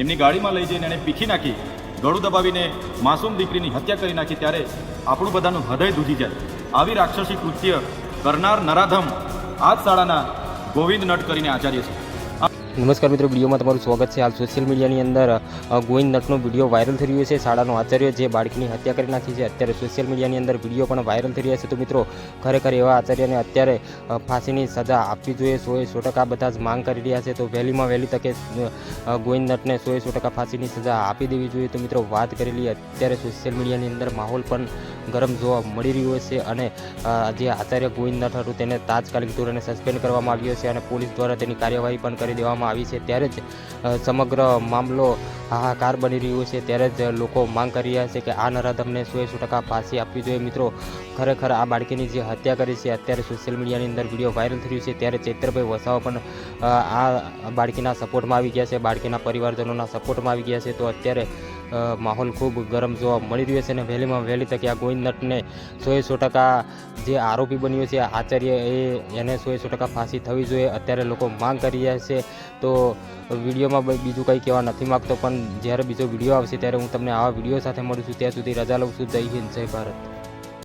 એમની ગાડીમાં લઈ જઈને એણે પીખી નાખી, ગળું દબાવીને માસૂમ દીકરીની હત્યા કરી નાખી ત્યારે આપણું બધાનું હૃદય દૂધી જાય. આવી રાક્ષસી કૃત્ય કરનાર નરાધમ આ જ શાળાના ગોવિંદ નટ કરીને આચાર્ય છે. નમસ્કાર મિત્રો, વિડીયોમાં તમારું સ્વાગત છે. હાલ સોશિયલ મીડિયાની અંદર ગોવિંદ નટનો વીડિયો વાયરલ થઈ રહ્યો છે. શાળાનો આચાર્ય જે બાળકીની હત્યા કરી નાખી છે, અત્યારે સોશિયલ મીડિયાની અંદર વીડિયો પણ વાયરલ થઈ રહ્યા છે. તો મિત્રો, ખરેખર એવા આચાર્યને અત્યારે ફાંસીની સજા આપવી જોઈએ. સોએ સો ટકા બધા જ માંગ કરી રહ્યા છે. તો વહેલીમાં વહેલી તકે ગોવિંદ નટને સોએ સો ટકા ફાંસીની સજા આપી દેવી જોઈએ. તો મિત્રો, વાત કરેલી અત્યારે સોશિયલ મીડિયાની અંદર માહોલ પણ ગરમ જોવા મળી રહ્યું છે અને જે આચાર્ય ગોવિંદ હતું તેને તાત્કાલિક ધોરણે સસ્પેન્ડ કરવામાં આવ્યો છે અને પોલીસ દ્વારા તેની કાર્યવાહી પણ કરી દેવામાં આવી છે. ત્યારે જ સમગ્ર મામલો હાહાકાર બની રહ્યો છે. ત્યારે જ લોકો માંગ કરી રહ્યા છે કે આ નરાધમને સો સો ટકા ફાંસી આપવી જોઈએ. મિત્રો, ખરેખર આ બાળકીની જે હત્યા કરી છે, અત્યારે સોશિયલ મીડિયાની અંદર વીડિયો વાયરલ રહ્યું છે. ત્યારે ચૈત્રભાઈ વસાવા પણ આ બાળકીના સપોર્ટમાં આવી ગયા છે. બાળકીના પરિવારજનોના સપોર્ટમાં આવી ગયા છે. તો અત્યારે માહોલ ખૂબ ગરમ જોવા મળી રહ્યો છે અને વહેલીમાં વહેલી તકે આ ગોવિંદ નટને સોએ સો ટકા જે આરોપી બન્યો છે આચાર્ય એ એને સોએ સો ટકા ફાંસી થવી જોઈએ અત્યારે લોકો માંગ કરી રહ્યા છે. તો વિડીયોમાં બીજું કંઈ કહેવા નથી માગતો, પણ જ્યારે બીજો વીડિયો આવશે ત્યારે હું તમને આવા વીડિયો સાથે મળું છું. ત્યાં સુધી રજા લઉં છું. જય હિન્દ, જય ભારત.